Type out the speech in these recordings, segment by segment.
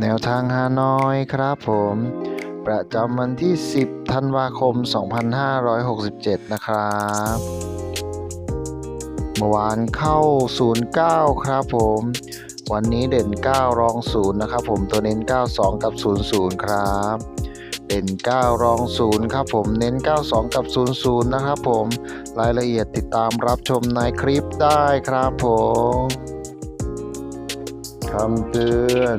แนวทางฮานอยครับผม ประจำวันที่ 10 ธันวาคม 2567 นะครับ เมื่อวานเข้า 09 ครับผม วันนี้เด่น 9 รอง 0 นะครับผม ตัวเน้น 92 กับ 00 ครับ เด่น 9 รอง 0 ครับผม เน้น 92 กับ 00 นะครับผม รายละเอียดติดตามรับชมในคลิปได้ครับผมคำเตือน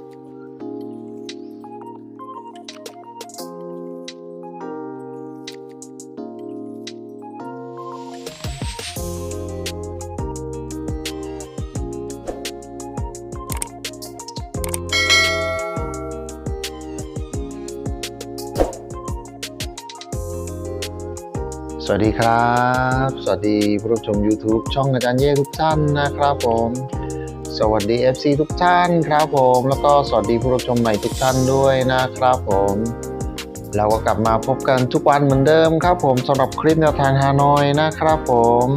วัสดีครับ สวัสดีผู้รับชม YouTube ช่องอาจารย์เย่ทุกท่านนะครับผม สวัสดี FC ทุกท่านครับผม แล้วก็สวัสดีผู้รับชมใหม่ทุกท่านด้วยนะครับผม เราก็กลับมาพบกันทุกวันเหมือนเดิมครับผมสำหรับคลิปแนวทางฮานอยนะครับผม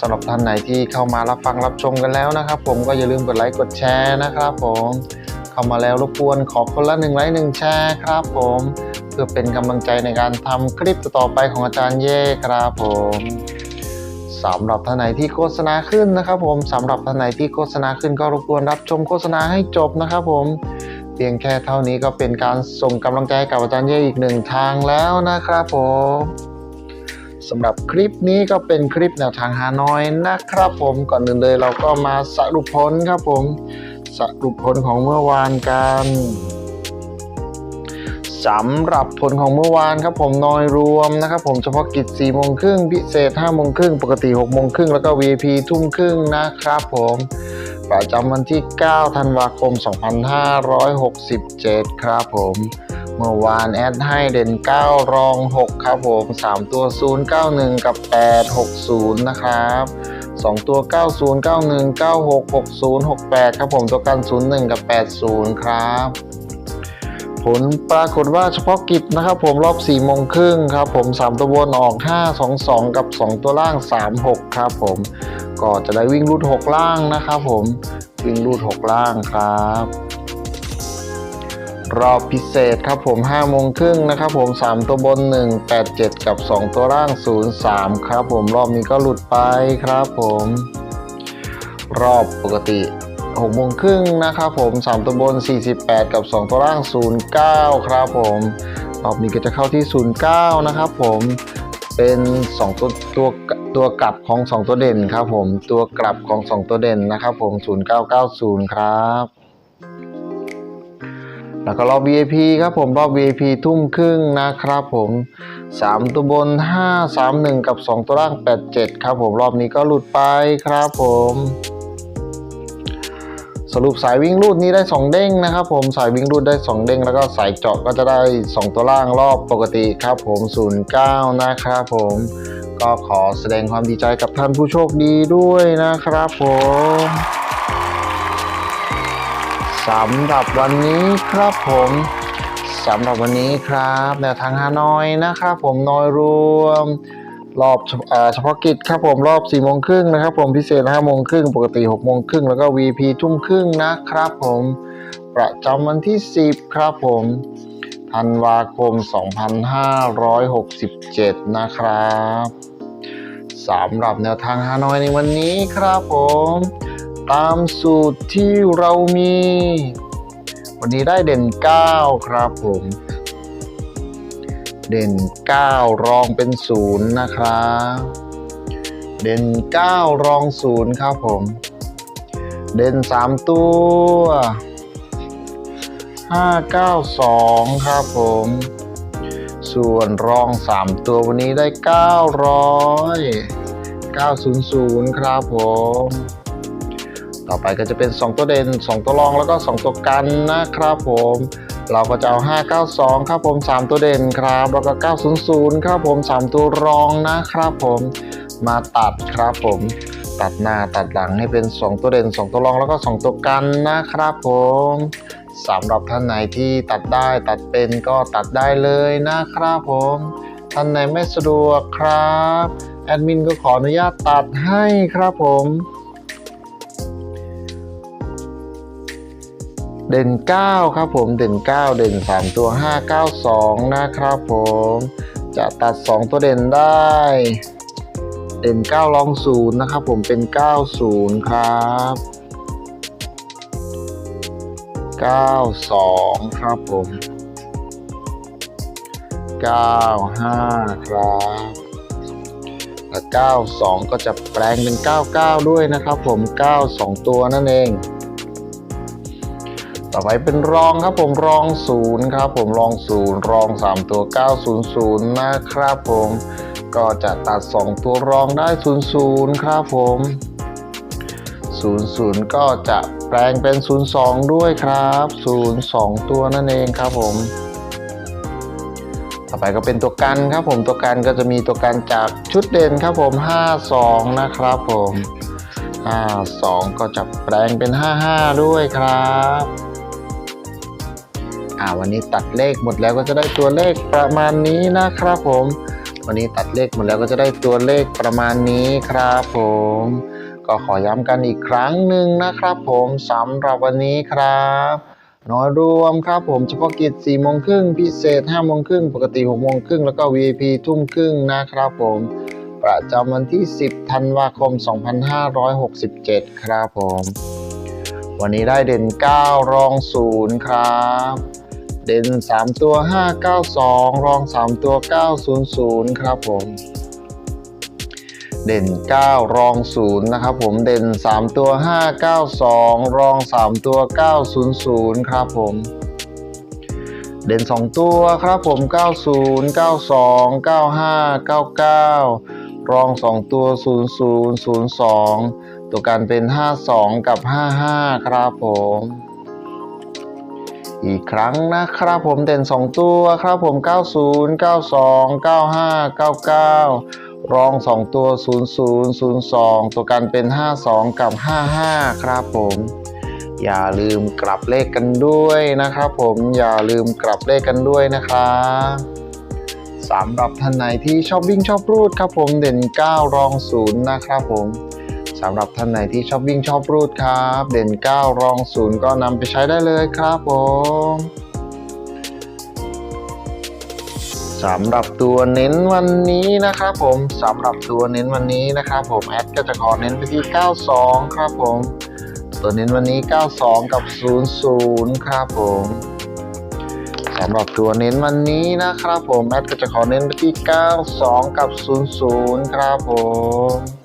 สำหรับท่านไหนที่เข้ามารับฟังรับชมกันแล้วนะครับ ผมก็อย่าลืมกดไลค์กดแชร์นะครับผม เข้ามาแล้วรบกวนขอคนละหนึ่งไลค์หนึ่งแชร์ครับผม เพื่อเป็นกำลังใจในการทำคลิปต่อไปของอาจารย์เย่ครับผมสำหรับท่านไหนที่โฆษณาขึ้นนะครับ ผมสำหรับท่านไหนที่โฆษณาขึ้นก็รบกวนรับชมโฆษณาให้จบนะครับผมเพียงแค่เท่านี้ก็เป็นการส่งกำลังใจให้กับอาจารย์เย่อีกหนึ่งทางแล้วนะครับผมสำหรับคลิปนี้ก็เป็นคลิปแนวทางฮานอยนะครับ ผมก่อนอื่นเลยเราก็มาสรุปผลครับผม สรุปผลของเมื่อวานกัน สำหรับผลของเมื่อวานครับผมนอยรวมนะครับผมเฉพาะกิจ4โมงครึ่งพิเศษ5โมงครึ่งปกติ6โมงครึ่งแล้วก็ VIP ทุ่มครึ่งนะครับผมประจำวันที่ 9 ธันวาคม 2567 ครับผม เมื่อวานแอดให้เด่น 9 รอง 6 ครับผม 3 ตัว 091 กับ 860 นะครับ 2 ตัว 90 91 96 60 68 ครับผม ตัวกัน 01 กับ 80 ครับ ผลปรากฏว่าเฉพาะกิจนะครับผมรอบ4โมงครึ่งครับผม 3 ตัวบนออก 5 2 2 กับ 2 ตัวล่าง 3 6 ครับผม ก็จะได้วิ่งรูด 6 ล่างนะครับผม วิ่งรูด 6 ล่างครับ รอบพิเศษครับผม5โมงครึ่งนะครับผม 3 ตัวบน 1 8 7 กับ 2 ตัวล่าง 0 3 ครับผมรอบนี้ก็หลุดไปครับผม รอบปกติ 6โมงครึ่งนะครับผม3ตัวบน 48 กับ 2 ตัวล่าง 09 ครับผมรอบนี้ก็จะเข้าที่ 09 นะครับผมเป็น 2 ตัวตัวตัวกลับของ 2 ตัวเด่นครับผมตัวกลับของ 2 ตัวเด่นนะครับผม 0990 ครับแล้วก็รอบ VIP ครับผมรอบ VIP ทุ่มครึ่งนะครับผม 3 ตัวบน 5 3 1 กับ 2 ตัวล่าง 87 ครับผมรอบนี้ก็หลุดไปครับผม สรุปสายวิ่งรูดนี้ได้ 2 เด้งนะครับ ผมสายวิ่งรูดได้ 2 เด้ง แล้วก็สายเจาะก็จะได้ 2 ตัวล่างรอบปกติครับผม 09 นะครับผมก็ขอแสดงความดีใจกับท่านผู้โชคดีด้วยนะครับผมสำหรับวันนี้ครับผมสำหรับวันนี้ครับแนวทางฮานอยนะครับผมนอยรวม รอบเฉพาะกิจครับผมรอบ4ี่โมงครึ่งนะครับผมพิเศษ5โมงครึ่งปกติ6โมงครึ่งแล้วก็ VP ทุ่มครึ่งนะครับผมประจำวันที่ 10 ครับผมธันวาคม 2567 นะครับสำหรับแนวทางฮานอยในวันนี้ครับผม ตามสูตรที่เรามี วันนี้ได้เด่น 9 ครับผม เด่น 9 รองเป็น0นะครับเด่น 9 รอง0ครับผม เด่น 3 ตัว 592 ครับผม ส่วนรอง 3 ตัววันนี้ได้ 900 900 ครับผมต่อไปก็จะเป็น 2 ตัวเด่น 2 ตัวรองแล้วก็ 2 ตัวกันนะครับผม เราก็จะเอา 592 ครับผม 3 ตัวเด่นครับ แล้วก็ 900 ครับผม 3 ตัวรองนะครับผม มาตัดครับผม ตัดหน้าตัดหลังให้เป็น 2 ตัวเด่น 2 ตัวรองแล้วก็ 2 ตัวกันนะครับผมสำหรับท่านไหนที่ตัดได้ตัดเป็นก็ตัดได้เลยนะครับผม ท่านไหนไม่สะดวกครับ แอดมินก็ขออนุญาตตัดให้ครับผม เด่น 9 ครับผมเด่น 9 เด่น 3 ตัว 5 9 2 นะครับผม จะตัด 2 ตัวเด่นได้ เด่น 9 ลอง 0 นะครับผมเป็น 90 ครับ 92 ครับผม 95 ครับและ92 ก็จะแปลงเป็น 99 ด้วยนะครับผม 92 ตัวนั่นเอง ต่อไปเป็นรองครับผมรองศูนย์ครับผมรองศูนย์รอง 3 ตัว 900 นะครับผม ก็จะตัด 2 ตัวรองได้ 00 ครับผม 00 ก็จะแปลงเป็น 02 ด้วยครับ 02 ตัวนั่นเองครับผม ต่อไปก็เป็นตัวกันครับผมตัวกันก็จะมีตัวกันจากชุดเด่นครับผม 52 นะครับผม52 ก็จะแปลงเป็น 55 ด้วยครับ อ่าวันนี้ตัดเลขหมดแล้วก็จะได้ตัวเลขประมาณนี้นะครับผม วันนี้ตัดเลขหมดแล้วก็จะได้ตัวเลขประมาณนี้ครับผม ก็ขอย้ำกันอีกครั้งหนึ่งนะครับผมสำหรับวันนี้ครับน้อยรวมครับผมเฉพาะกิจ4โมงครึ่งพิเศษ5โมงครึ่งปกติ6โมงครึ่งแล้วก็ VIP ทุ่มครึ่งนะครับผม ประจำวันที่ 10 ธันวาคม 2567 ครับผม วันนี้ได้เด่น 9 รอง 0 ครับ เด่น 3 ตัว 592 รอง 3 ตัว 900 ครับผม เด่น 9 รอง 0 นะครับผม เด่น 3 ตัว 592 รอง 3 ตัว 900 ครับผม เด่น 2 ตัวครับผม 90 92 95 99 รอง 2 ตัว 00 02 ตัวกันเป็น 52 กับ 55 ครับผม อีกครั้งนะครับผมเด่น 2 ตัวครับผม 90 92 95 99 รอง 2 ตัว 00 02 ตัวกันเป็น 52 กับ 55 ครับผม อย่าลืมกลับเลขกันด้วยนะครับผมอย่าลืมกลับเลขกันด้วยนะครับสำหรับท่านไหนที่ชอบวิ่งชอบรูดครับผมเด่น 9 รอง 0 นะครับผม สำหรับท่านไหนที่ชอบวิ่งชอบรูดครับ เด่น 9 รอง0ก็นำไปใช้ได้เลยครับผมสำหรับตัวเน้นวันนี้นะครับผมสำหรับตัวเน้นวันนี้นะครับผมแอดก็จะขอเน้นไปที่ 92 ครับผม ตัวเน้นวันนี้ 92 กับ 00 ครับผมสำหรับตัวเน้นวันนี้นะครับผมแอดก็จะขอเน้นไปที่ 92 กับ 00 ครับผม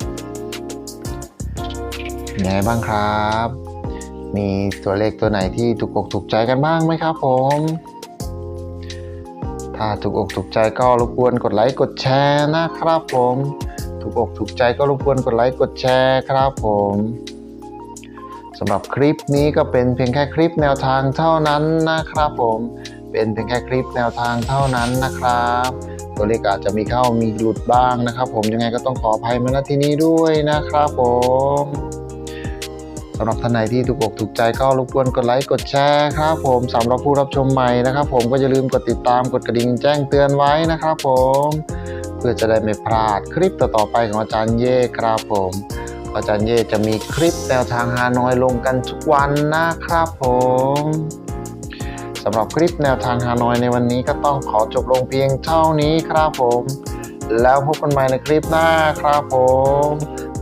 ยังไงบ้างครับ มีตัวเลขตัวไหนที่ถูกอกถูกใจกันบ้างไหมครับผม ถ้าถูกอกถูกใจก็รบกวนกดไลค์กดแชร์นะครับผม ถูกอกถูกใจก็รบกวนกดไลค์กดแชร์ครับผมสำหรับคลิปนี้ก็เป็นเพียงแค่คลิปแนวทางเท่านั้นนะครับผม เป็นเพียงแค่คลิปแนวทางเท่านั้นนะครับ ตัวเลขอาจจะมีเข้ามีหลุดบ้างนะครับ ผมยังไงก็ต้องขออภัยมาณที่นี้ด้วยนะครับผม สำหรับท่านไหนที่ถูกอกถูกใจก็รบกวนกดไลค์กดแชร์ครับผมสำหรับผู้รับชมใหม่นะครับ ผมก็อย่าลืมกดติดตามกดกระดิ่งแจ้งเตือนไว้นะครับ ผมเพื่อจะได้ไม่พลาดคลิปต่อๆไปของอาจารย์เย่ครับผมอาจารย์เย่จะมีคลิปแนวทางฮานอยลงกันทุกวันนะครับผมสำหรับคลิปแนวทางฮานอยในวันนี้ก็ต้องขอจบลงเพียงเท่านี้ครับผม แล้วพบกันใหม่ในคลิปหน้าครับผม